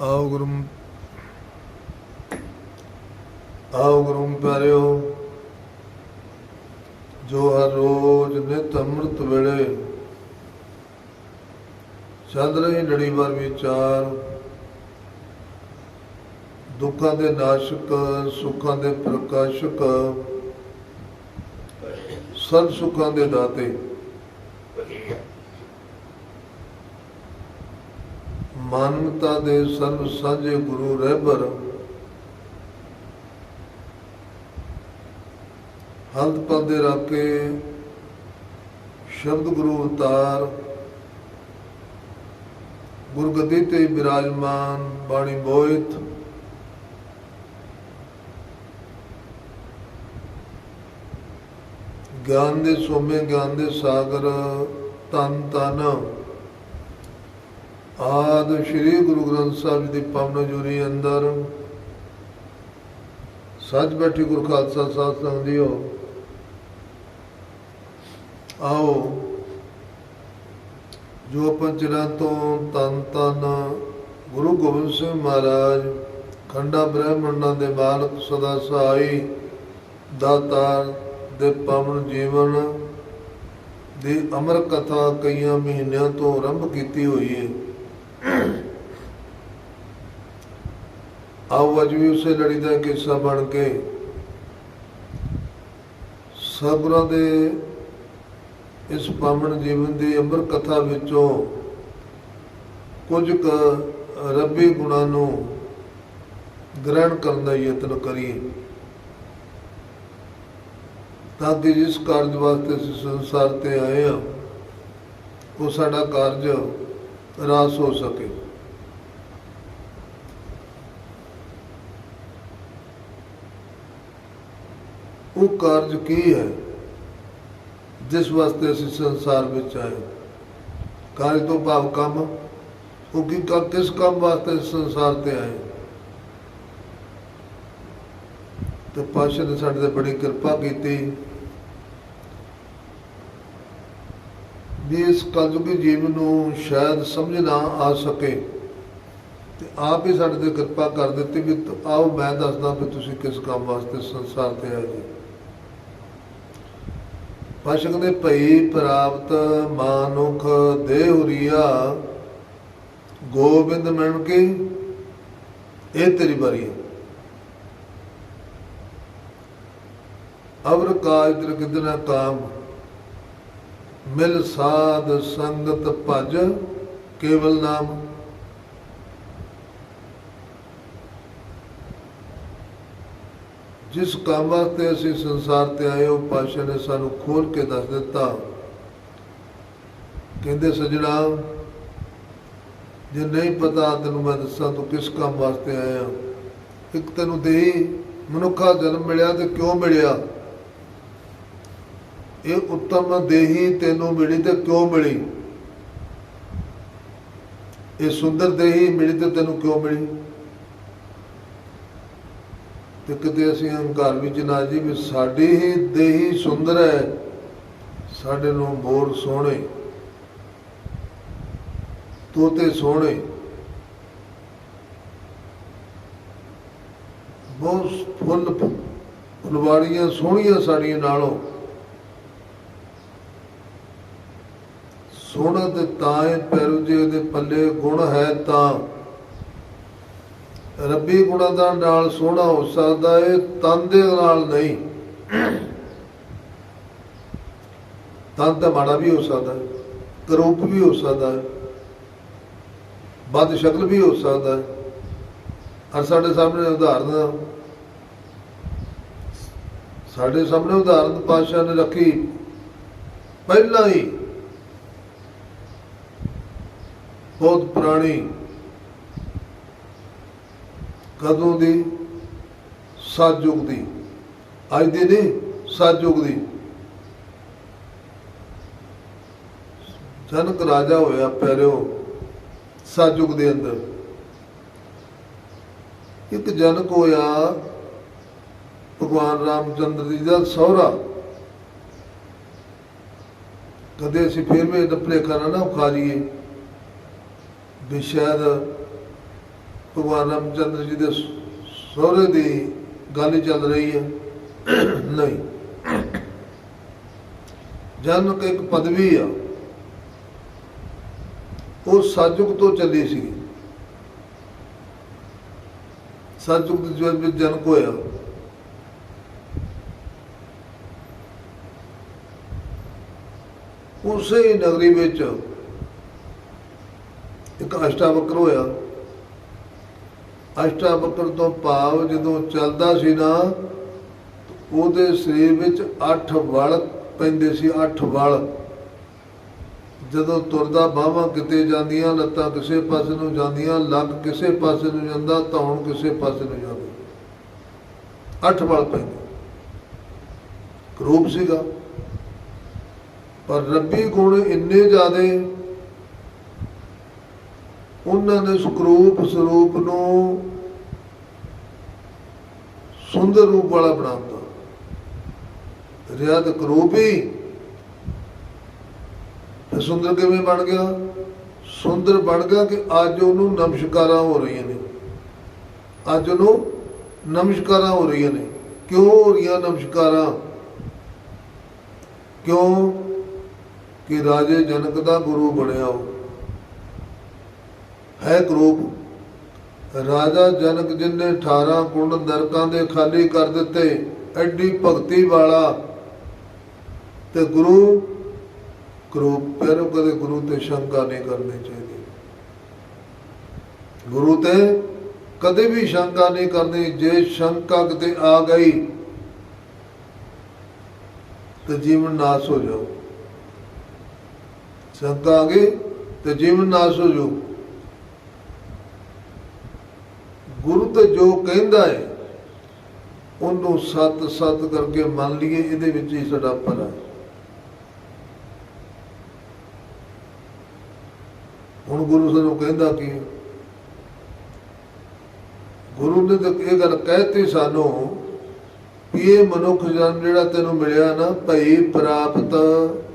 ਆਓ ਗੁਰੂ ਆਓ ਗੁਰੂ ਪਿਆਰਿਓ, ਜੋ ਹਰ ਰੋਜ਼ ਨਿਤ ਅੰਮ੍ਰਿਤ ਵੇਲੇ ਚੱਲ ਰਹੀ ਲੜੀਵਾਰ ਵਿਚਾਰ ਦੁੱਖਾਂ ਦੇ ਨਾਸ਼ਕ, ਸੁੱਖਾਂ ਦੇ ਪ੍ਰਕਾਸ਼ਕ ਸਭ ਸੁੱਖਾਂ ਦੇ ਦਾਤੇ। ਮਾਨਵਤਾ ਦੇ ਸਰਬ ਸਾਂਝੇ ਗੁਰੂ ਰਹਿਬਰ। ਹਲਤ ਪਲਦੇ ਰਾਕੇ ਸ਼ਬਦ ਗੁਰੂ ਅਵਤਾਰ ਗੁਰਗੱਦੀ ਤੇ ਬਿਰਾਜਮਾਨ ਬਾਣੀ ਬੋਇਤ। ਗਿਆਨ ਦੇ ਸੋਮੇ ਗਿਆਨ ਦੇ ਸਾਗਰ, ਤਨ ਤਨ। ਆਦ ਸ੍ਰੀ ਗੁਰੂ ਗ੍ਰੰਥ ਸਾਹਿਬ ਜੀ ਦੀ ਪਵਨ ਜੁਰੀ ਅੰਦਰ। ਸੱਚ ਬੈਠੀ ਗੁਰ ਖਾਲਸਾ ਸਾਧ ਸੰਗਤ ਜੀਓ ਆਓ, ਜੋ ਪੰਚਰਾਂ ਤੋਂ ਤਨ ਤਨ ਗੁਰੂ ਗੋਬਿੰਦ ਸਿੰਘ ਮਹਾਰਾਜ, ਖੰਡਾ ਬ੍ਰਹਮੰਡਾਂ ਦੇ ਮਾਲਕ ਸਦਾ ਸਹਾਈ ਦਾਤਾਰ ਦੇ ਪਾਵਨ ਜੀਵਨ ਦੀ ਅਮਰ ਕਥਾ ਕਈਆਂ ਮਹੀਨਿਆਂ ਤੋਂ ਆਰੰਭ ਕੀਤੀ ਹੋਈ ਹੈ ਆਓ ਅੱਜ ਵੀ ਉਸੇ ਲੜੀ ਦਾ ਹਿੱਸਾ ਬਣ ਕੇ ਸਭਰਾਂ ਦੇ ਇਸ ਪਾਵਨ ਜੀਵਨ ਦੀ ਅੰਮ੍ਰਿਤ ਕਥਾ ਵਿੱਚੋਂ ਕੁਝ ਕ ਰੱਬੀ ਗੁਣਾਂ ਨੂੰ ਗ੍ਰਹਿਣ ਕਰਨ ਦਾ ਯਤਨ ਕਰੀਏ। ਤਾਂ ਕਿ ਜਿਸ ਕਾਰਜ ਵਾਸਤੇ ਅਸੀਂ ਸੰਸਾਰ ਤੇ ਆਏ ਹਾਂ। ਉਹ ਸਾਡਾ ਕਾਰਜ ਰਾਸ ਹੋ ਸਕੇ। ਉਹ ਕਾਰਜ ਕੀ ਹੈ? ਜਿਸ ਵਾਸਤੇ ਅਸੀਂ ਸੰਸਾਰ ਵਿੱਚ ਆਏ ਕਾਰਜ ਤੋਂ ਭਾਵ ਕੰਮ। ਉਹ ਕੀ ਕਿਸ ਕੰਮ ਵਾਸਤੇ ਸੰਸਾਰ ਤੇ ਆਏ ਤੇ ਪਾਸ਼ਾ ਨੇ ਸਾਡੇ ਤੇ ਬੜੀ ਕਿਰਪਾ ਕੀਤੀ। ਵੀ ਇਸ ਕਲਯੁਗੀ ਜੀਵਨ ਨੂੰ ਸ਼ਾਇਦ ਸਮਝ ਨਾ ਆ ਸਕੇ। ਤੇ ਆਪ ਹੀ ਸਾਡੇ ਤੇ ਕਿਰਪਾ ਕਰ ਦਿੱਤੀ ਵੀ ਆਓ, ਮੈਂ ਦੱਸਦਾ ਵੀ ਤੁਸੀਂ ਕਿਸ ਕੰਮ ਵਾਸਤੇ ਸੰਸਾਰ ਤੇ ਆਏ ਜੀ ਪਾਸ਼ਕ ਦੇ ਭਈ ਪ੍ਰਾਪਤ ਮਾਨੁਖ ਦੇਹ ਗੋਬਿੰਦ ਮਿਲਣ ਕੇ ਇਹ ਤੇਰੀ ਬਾਰੀ ਹੈ। ਅਵਰ ਕਾਜ ਤਰ ਕਿਦਨਾ ਕਾਮ? ਮਿਲ ਸਾਧ ਸੰਗਤ ਭਜ, ਕੇਵਲ ਨਾਮ। ਜਿਸ ਕੰਮ ਵਾਸਤੇ ਅਸੀਂ ਸੰਸਾਰ ਤੇ ਆਏ ਉਹ ਪਾਸ਼ਾ ਨੇ ਸਾਨੂੰ ਖੋਲ ਕੇ ਦੱਸ ਦਿੱਤਾ। ਕਹਿੰਦੇ, ਸਜਣਾ, ਜੇ ਨਹੀਂ ਪਤਾ ਤੈਨੂੰ ਮੈਂ ਦੱਸਾਂ ਤੂੰ ਕਿਸ ਕੰਮ ਵਾਸਤੇ ਆਇਆ ਇੱਕ ਤੈਨੂੰ ਦੇਹੀ ਮਨੁੱਖਾ ਜਨਮ ਮਿਲਿਆ ਤੇ ਕਿਉਂ ਮਿਲਿਆ? ਇਹ ਉੱਤਮ ਦੇਹੀ ਤੈਨੂੰ ਮਿਲੀ ਤੇ ਕਿਉਂ ਮਿਲੀ? ਇਹ ਸੁੰਦਰ ਦੇਹੀ ਮਿਲੀ ਤੇ ਤੈਨੂੰ ਕਿਉਂ ਮਿਲੀ? ਤੇ ਕਿਤੇ ਅਸੀਂ ਹੰਕਾਰ ਵਿੱਚ ਨਾ ਜੀ ਵੀ ਸਾਡੀ ਹੀ ਦੇਹੀ ਸੁੰਦਰ ਹੈ, ਸਾਡੇ ਨੂੰ ਮੋਰ ਸੋਹਣੇ, ਤੋਤੇ ਸੋਹਣੇ, ਬਹੁਤ ਫੁੱਲ ਫੁਲਵਾੜੀਆਂ ਸੋਹਣੀਆਂ ਸਾਡੀਆਂ ਨਾਲੋਂ, ਸੋਹਣਾ ਤੇ ਤਾਂ ਹੈ ਪੈਰੂ ਜੇ ਉਹਦੇ ਪੱਲੇ ਗੁਣ ਹੈ ਤਾਂ ਰੱਬੀ ਗੁਣਾਂ ਦਾ ਨਾਲ ਸੋਹਣਾ ਹੋ ਸਕਦਾ ਹੈ ਤਨ ਦੇ ਨਾਲ ਨਹੀਂ। ਤਨ ਤਾਂ ਮਾੜਾ ਵੀ ਹੋ ਸਕਦਾ ਹੈ ਕਰੂਪ ਵੀ ਹੋ ਸਕਦਾ ਹੈ ਬਦ ਸ਼ਕਲ ਵੀ ਹੋ ਸਕਦਾ ਹੈ ਔਰ ਸਾਡੇ ਸਾਹਮਣੇ ਉਦਾਹਰਨ ਸਾਡੇ ਸਾਹਮਣੇ ਉਦਾਹਰਨ ਪਾਸ਼ਾ ਨੇ ਰੱਖੀ। ਪਹਿਲਾਂ ਹੀ ਬਹੁਤ ਪੁਰਾਣੀ ਕਦੋਂ ਦੀ? ਸਤਜੁਗ ਦੀ। ਅੱਜ ਦੀ ਨਹੀਂ ਸਤਜੁਗ ਦੀ। ਜਨਕ ਰਾਜਾ ਹੋਇਆ ਪੈਰਿਓ ਸਤਜੁਗ ਦੇ ਅੰਦਰ। ਇੱਕ ਜਨਕ ਹੋਇਆ, ਭਗਵਾਨ ਰਾਮਚੰਦਰ ਜੀ ਦਾ ਸਹੁਰਾ। ਕਦੇ ਅਸੀਂ ਫਿਰ ਵੀ ਨਪਲੇ ਖਾਣਾ ਨਾ ਖਾ ਲਈਏ ਵੀ ਸ਼ਾਇਦ ਭਗਵਾਨ ਰਾਮਚੰਦਰ ਜੀ ਦੇ ਸਹੁਰੇ ਦੀ ਗੱਲ ਚੱਲ ਰਹੀ ਹੈ। ਨਹੀਂ। ਜਨਕ ਇੱਕ ਪਦਵੀ ਆ। ਉਹ ਸਤਜੁਗ ਤੋਂ ਚੱਲੀ ਸੀ। ਸਤਜੁਗ ਦੇ ਜੀਵਨ ਵਿੱਚ ਜਨਕ ਹੋਇਆ। ਉਸੇ ਨਗਰੀ ਵਿੱਚ ਇੱਕ ਅਸ਼ਟਾਵਕਰ ਹੋਇਆ। ਅਸ਼ਟਾ ਬਕਰ ਤੋਂ ਭਾਵ ਜਦੋਂ ਚੱਲਦਾ ਸੀ ਨਾ, ਉਹਦੇ ਸਰੀਰ ਵਿੱਚ 8 ਵਲ ਪੈਂਦੇ ਸੀ 8 ਵਲ। ਜਦੋਂ ਤੁਰਦਾ ਬਾਹਾਂ ਕਿਤੇ ਜਾਂਦੀਆਂ, ਲੱਤਾਂ ਕਿਸੇ ਪਾਸੇ ਨੂੰ ਜਾਂਦੀਆਂ ਲੱਕ ਕਿਸੇ ਪਾਸੇ ਨੂੰ ਜਾਂਦਾ, ਧੌਣ ਕਿਸੇ ਪਾਸੇ ਨੂੰ ਜਾਂਦੀ। ਅੱਠ ਵਲ ਪੈਂਦੇ। ਕਰੂਪ ਸੀਗਾ। ਪਰ ਰੱਬੀ ਗੁਣ ਇੰਨੇ ਜ਼ਿਆਦੇ ਉਹਨਾਂ ਨੇ ਸਕਰੂਪ ਸਰੂਪ ਨੂੰ ਸੁੰਦਰ ਰੂਪ ਵਾਲਾ ਬਣਾਤਾ। ਰਿਆਦ ਕਰੂਪੀ ਹੀ ਸੁੰਦਰ ਕਿਵੇਂ ਬਣ ਗਿਆ? ਸੁੰਦਰ ਬਣ ਗਿਆ ਕਿ ਅੱਜ ਉਹਨੂੰ ਨਮਸਕਾਰਾਂ ਹੋ ਰਹੀਆਂ ਨੇ। ਅੱਜ ਉਹਨੂੰ ਨਮਸਕਾਰਾਂ ਹੋ ਰਹੀਆਂ ਨੇ। ਕਿਉਂ ਹੋ ਰਹੀਆਂ ਨਮਸਕਾਰਾਂ? ਕਿਉਂ? ਕਿ ਰਾਜੇ ਜਨਕ ਦਾ ਗੁਰੂ ਬਣਿਆ ਉਹ। ਹੈ ਗਰੂਪ। ਰਾਜਾ ਜਨਕ ਜਿਨੇ 18 ਕੁੰਡ ਨਰਕਾਂ ਦੇ ਖਾਲੀ ਕਰ ਦਿੱਤੇ, ਐਡੀ ਭਗਤੀ ਵਾਲਾ ਤੇ ਗੁਰੂ ਗੁਰੂ ਪਿਆਰੋ ਕਦੇ ਗੁਰੂ ਤੇ ਸ਼ੰਕਾ ਨਹੀਂ ਕਰਨੀ ਚਾਹੀਦੀ। ਗੁਰੂ ਤੇ ਕਦੇ ਵੀ ਸ਼ੰਕਾ ਨਹੀਂ ਕਰਨੀ, ਜੇ ਸ਼ੰਕਾ ਕਿਤੇ ਆ ਗਈ, ਤੇ ਜੀਵਨ ਨਾਸ ਹੋ ਜਾਓ ਸ਼ੰਕਾ ਆ ਗਈ, ਤੇ ਜੀਵਨ ਨਾਸ ਹੋ ਜਾਓ ਗੁਰੂ ਤੇ ਜੋ ਕਹਿੰਦਾ ਹੈ ਉਹਨੂੰ ਸਤ ਸਤ ਕਰਕੇ ਮੰਨ ਲਈਏ, ਇਹਦੇ ਵਿੱਚ ਹੀ ਸਾਡਾ ਭਲਾ ਹੈ ਹੁਣ ਗੁਰੂ ਸਾਨੂੰ ਕਹਿੰਦਾ ਕਿ ਗੁਰੂ ਨੇ ਤਾਂ ਇਹ ਗੱਲ ਕਹਿਤੀ ਸਾਨੂੰ ਵੀ ਇਹ ਮਨੁੱਖ ਜਨਮ ਜਿਹੜਾ ਤੈਨੂੰ ਮਿਲਿਆ ਨਾ, ਭਈ ਪ੍ਰਾਪਤ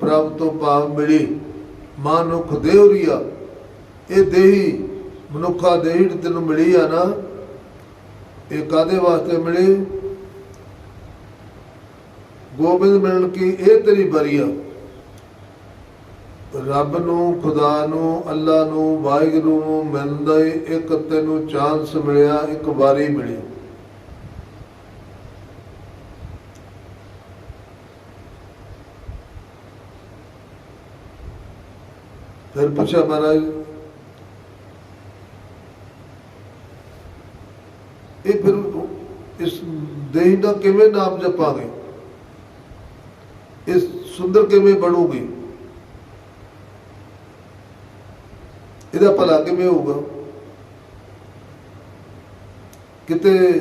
ਪ੍ਰਭ ਤੋਂ ਭਾਵ ਮਿਲੀ। ਮਾਨੁਖ ਦੇਵਰੀਆ ਇਹ ਦੇਹੀ, ਮਨੁੱਖਾ ਦੇਹੀ ਤੈਨੂੰ ਮਿਲੀ ਆ ਨਾ ਇਹ ਕਾਦੇ ਵਾਸਤੇ ਮਿਲੀ? ਗੋਬਿੰਦ ਮਿਲਣ ਕੀ ਇਹ ਤੇਰੀ ਬਰੀਆ ਰੱਬ ਨੂੰ, ਖੁਦਾ ਨੂੰ ਅੱਲਾ ਨੂੰ, ਵਾਹਿਗੁਰੂ ਨੂੰ ਮਿਲਦਾ ਈ ਇੱਕ ਤੈਨੂੰ ਚਾਂਸ ਮਿਲਿਆ, ਇੱਕ ਵਾਰੀ ਮਿਲੀ। ਫਿਰ ਪੁੱਛਿਆ ਮਹਾਰਾਜ ਇਹ ਫਿਰ ਇਸ ਦੇਹ ਦਾ ਕਿਵੇਂ ਨਾਮ ਜਪਾਂਗੇ? ਇਸ ਸੁੰਦਰ ਕਿਵੇਂ ਬਣੂਗੀ? ਇਹਦਾ ਭਲਾ ਕਿਵੇਂ ਹੋਊਗਾ? ਕਿਤੇ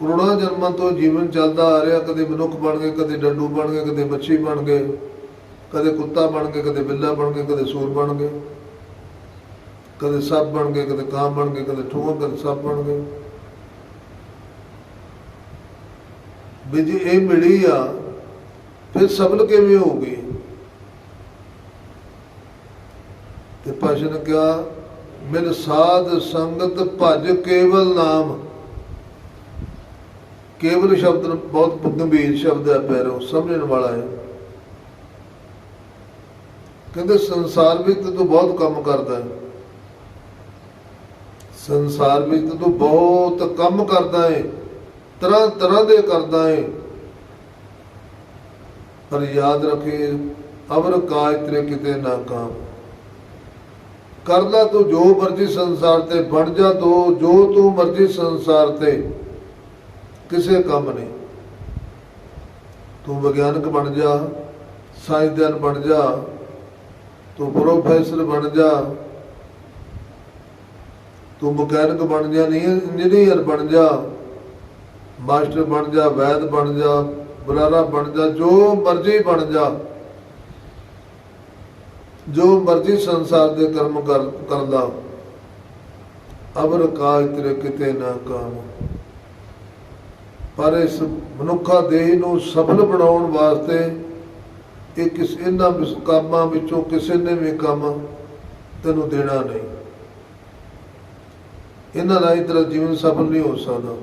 ਕਰੋੜਾਂ ਜਨਮਾਂ ਤੋਂ ਜੀਵਨ ਚੱਲਦਾ ਆ ਰਿਹਾ, ਕਦੇ ਮਨੁੱਖ ਬਣ ਗਏ, ਕਦੇ ਡੰਡੂ ਬਣ ਗਏ, ਕਦੇ ਮੱਛੀ ਬਣ ਗਏ, ਕਦੇ ਕੁੱਤਾ ਬਣ ਗਏ, ਕਦੇ ਬਿੱਲਾ ਬਣ ਗਏ, ਕਦੇ ਸੂਰ ਬਣ ਗਏ, ਕਦੇ ਸੱਪ ਬਣ ਗਏ, ਕਦੇ ਕਾਂ ਬਣ ਗਏ, ਕਦੇ ਠੂਆ ਕਦੇ ਸੱਪ ਬਣ ਗਏ। ਵੀ ਜੇ ਇਹ ਮਿਲੀ ਆ, ਫਿਰ ਸਬਲ ਕਿਵੇਂ ਹੋਊਗੀ ਤੇ ਪਾਸ਼ਾ ਕਿਹਾ, ਮਿਲ ਸਾਧ ਸੰਗਤ ਭਜ ਕੇਵਲ ਨਾਮ। ਕੇਵਲ ਸ਼ਬਦ ਬਹੁਤ ਗੰਭੀਰ ਸ਼ਬਦ ਹੈ ਪੈਰੋਂ, ਸਮਝਣ ਵਾਲਾ ਹੈ। ਕਹਿੰਦੇ ਸੰਸਾਰ ਵਿੱਚ ਤੂੰ ਬਹੁਤ ਕੰਮ ਕਰਦਾ ਹੈ। ਸੰਸਾਰ ਵਿੱਚ ਤੂੰ ਬਹੁਤ ਕੰਮ ਕਰਦਾ ਹੈ। ਤਰ੍ਹਾਂ ਤਰ੍ਹਾਂ ਦੇ ਕਰਦਾ ਏ। ਪਰ ਯਾਦ ਰੱਖੇ, ਅਵਰ ਕਾਜ ਤੇਰੇ ਕਿਤੇ ਨਾ ਕਾਮ। ਕਰਦਾ ਤੂੰ ਜੋ ਮਰਜ਼ੀ ਸੰਸਾਰ ਤੇ, ਬਣ ਜਾ ਤੂੰ, ਜੋ ਤੂੰ ਮਰਜ਼ੀ ਸੰਸਾਰ ਤੇ। ਕਿਸੇ ਕੰਮ ਨਹੀਂ। ਤੂੰ ਵਿਗਿਆਨਕ ਬਣ ਜਾ, ਸਾਇੰਸਦਾਨ ਬਣ ਜਾ, ਤੂੰ ਪ੍ਰੋਫੈਸਰ ਬਣ ਜਾ। ਤੂੰ ਮਕੈਨਿਕ ਬਣ ਜਾ ਨਹੀਂ ਇੰਜੀਨੀਅਰ ਬਣ ਜਾ। ਮਾਸਟਰ ਬਣ ਜਾ, ਵੈਦ ਬਣ ਜਾ, ਬੁਲਾਰਾ ਬਣ ਜਾ, ਜੋ ਮਰਜ਼ੀ ਬਣ ਜਾ। ਜੋ ਮਰਜ਼ੀ ਸੰਸਾਰ ਦੇ ਕਰਮ ਕਰ, ਕਰਦਾ ਅਬਰ ਕਾਜ ਤੇਰੇ ਕਿਤੇ ਨਾ ਕਾਮ। ਪਰ ਇਸ ਮਨੁੱਖਾ ਦੇਹ ਨੂੰ ਸਫਲ ਬਣਾਉਣ ਵਾਸਤੇ ਇਹ ਕਿਸ, ਇਹਨਾਂ ਵਿਸ- ਕੰਮਾਂ ਵਿੱਚੋਂ ਕਿਸੇ ਨੇ ਵੀ ਕੰਮ ਤੈਨੂੰ ਦੇਣਾ ਨਹੀਂ। ਇਹਨਾਂ ਰਾਹੀਂ ਤੇਰਾ ਜੀਵਨ ਸਫਲ ਨਹੀਂ ਹੋ ਸਕਦਾ।